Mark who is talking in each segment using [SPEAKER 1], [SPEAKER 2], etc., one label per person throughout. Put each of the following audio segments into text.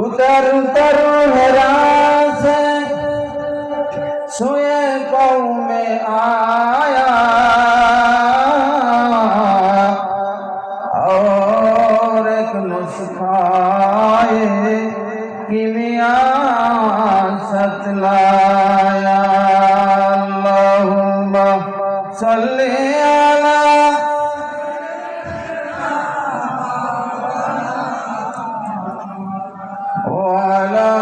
[SPEAKER 1] उतर उतर harass Allah.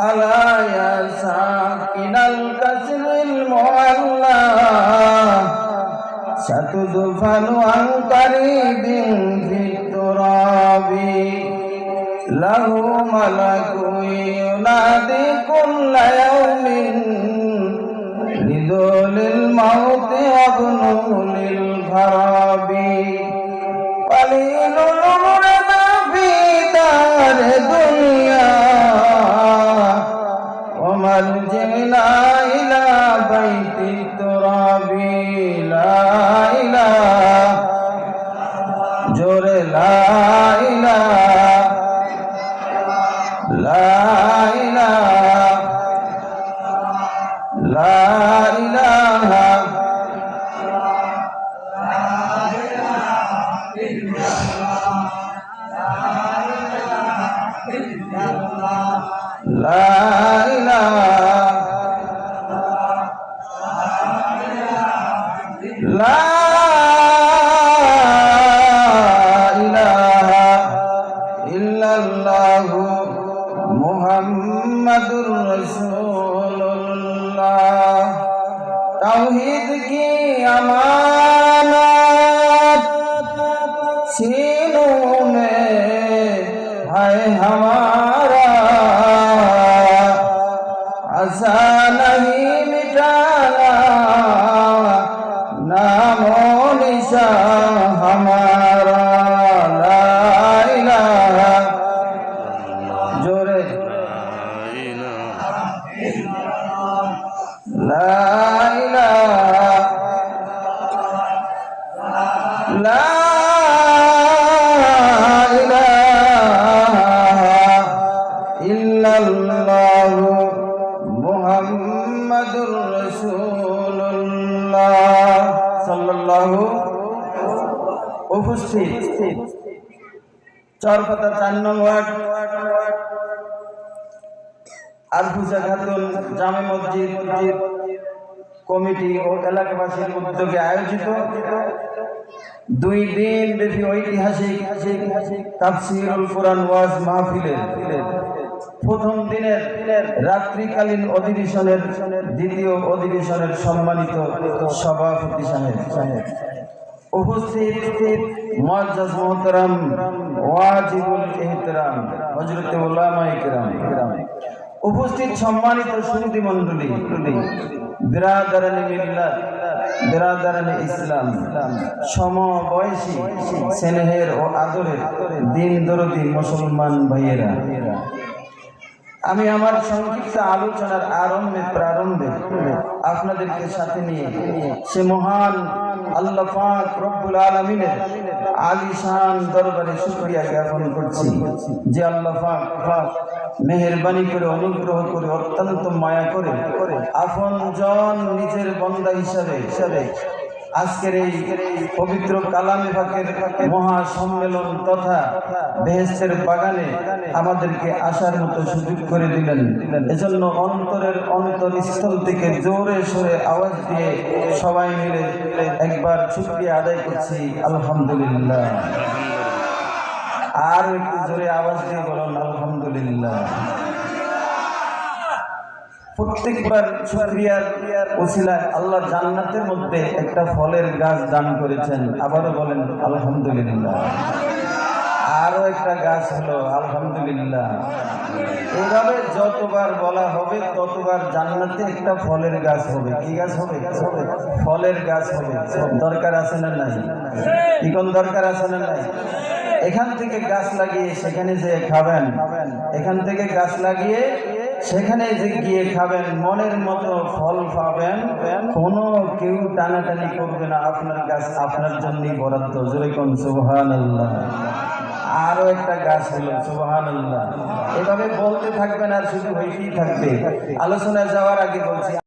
[SPEAKER 1] ألا يا ساكن الكسر المعلى ستدفن عن قريب في التراب له ملك ينادي كل يوم لذول الموت وابن للخراب قليل عمرنا في دار دنيا तो तोहिद की अमानत। सीनों में है हमारा। अजाना সাল্লাল্লাহু উপস্থিত। চরপাতা চার নং ওয়ার্ড। আলফুজা খাতুন জামে মসজিদ কমিটি ও এলাকাবাসীর উদ্যোগে আয়োজিত। দুই দিন ব্যাপী ঐতিহাসিক তাফসিরুল কোরআন ওয়াজ মাহফিলের। প্রথম দিনের রাত্রিকালীন অধিবেশনের দ্বিতীয় অধিবেশনের সম্মানিত সভাপতি সাহেব। সাহেব উপস্থিত সম্মানিত সুন্নি মণ্ডলী, বিরাদারানি মিল্লাত, বিরাদারানি ইসলাম, সমবয়সী, স্নেহের ও আদরের দিন দরদি মুসলমান ভাইয়েরা। আমি আমার সংক্ষিপ্ত আলোচনার আরম্ভে, প্রারম্ভে আপনাদেরকে সাথে নিয়ে সে মহান আল্লাহ পাক রব্বুল আলমিনের আলিশান দরবারে শুকরিয়া জ্ঞাপন করছি যে আল্লাহ পাক মেহরবানি করে, অনুগ্রহ করে, অত্যন্ত মায়া করে আপন জন নিজের বন্দা হিসাবে হিসাবে আজকের এই পবিত্র কালামে ফাঁকের মহা সম্মেলন তথা বেহেস্তের বাগানে আমাদেরকে আসার মতো সুযোগ করে দিলেন। এজন্য অন্তরের অন্তরস্থল থেকে জোরে সরে আওয়াজ দিয়ে সবাই মিলে একবার শুক্রিয়া আদায় করছি। আলহামদুলিল্লাহ। আর একটু জোরে আওয়াজ দিয়ে বলুন, আলহামদুলিল্লাহ। প্রত্যেকবার শুক্রিয়ার ওসিলায় আল্লাহ জান্নাতের মধ্যে একটা ফলের গাছ দান করেছেন। আবারও বলেন, আলহামদুলিল্লাহ। আরও একটা গাছ হলো, আলহামদুলিল্লাহ। এভাবে যতবার বলা হবে, ততবার জান্নাতে একটা ফলের গাছ হবে। কি গাছ হবে? হবে ফলের গাছ হবে। দরকার আছে না নাই? কি কোন দরকার আছে না নাই? এখান থেকে গাছ লাগিয়ে সেখানে যে খাবেন। এখান থেকে গাছ লাগিয়ে সেখানে যে গিয়ে খাবেন, মনের মতো ফল পাবেন। কোনো কেউ টানাটানি করবে না, আপনার গাছ আপনার জন্যই বরাদ্দ। যেরকম সুবহান আল্লাহ আরও একটা গাছ হলো সুবহান আল্লাহ এভাবে বলতে থাকবেন আর শুধু হইতেই থাকবে। আলোচনায় যাওয়ার আগে বলছি